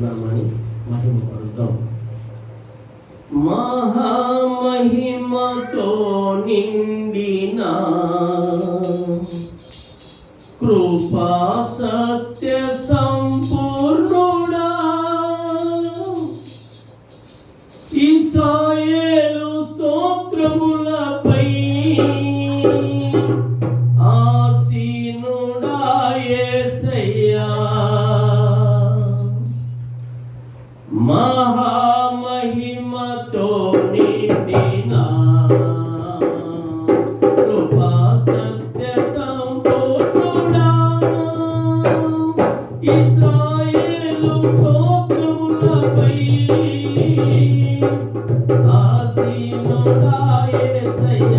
ಸಂಭ್ರಮಣಿ ಮಹಿಮ ಪಡುತ್ತಾಂ మహామహిమతో నిండిన కృపా సత్య మహామహిమతో నిండిన కృపా సత్య సంపూర్ణుడా. ఇస్రాయేలు స్తోత్రములపై ఆసీనుడా ఏసయ్య.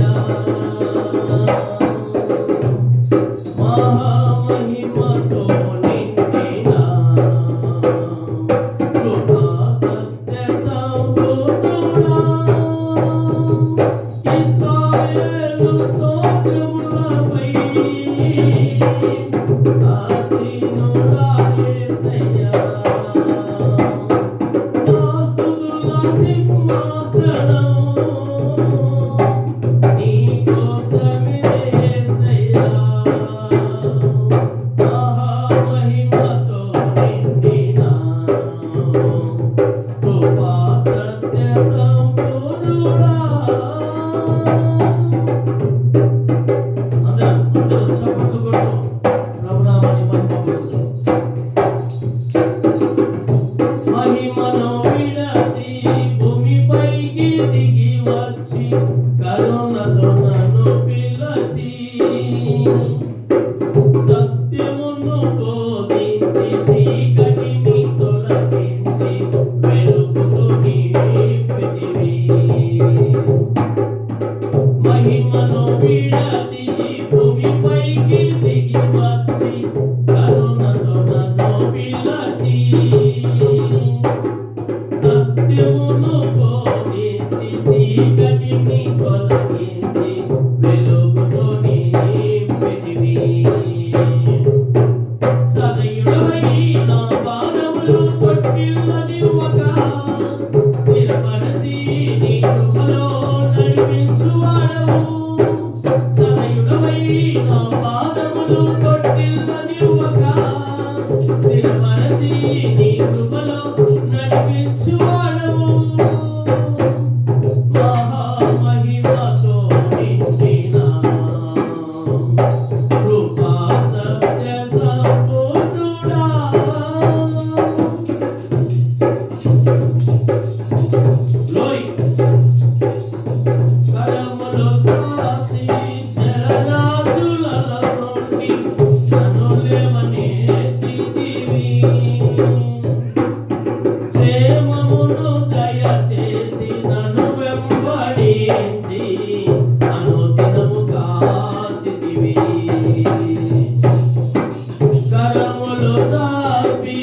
సింహాసనం.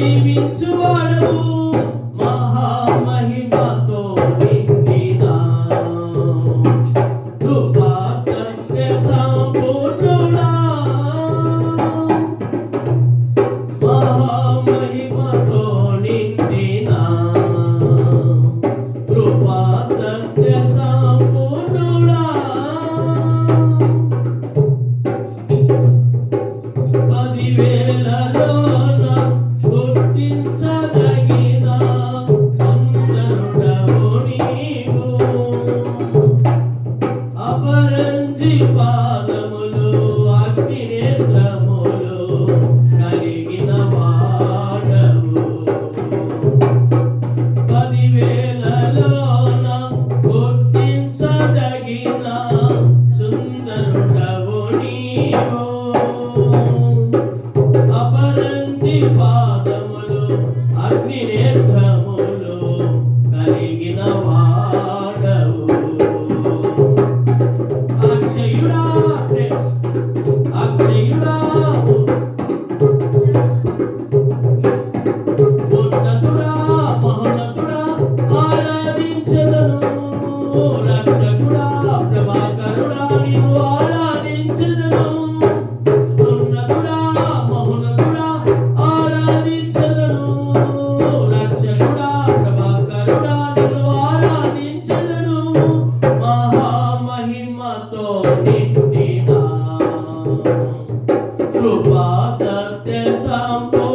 దీవించువాడవు come.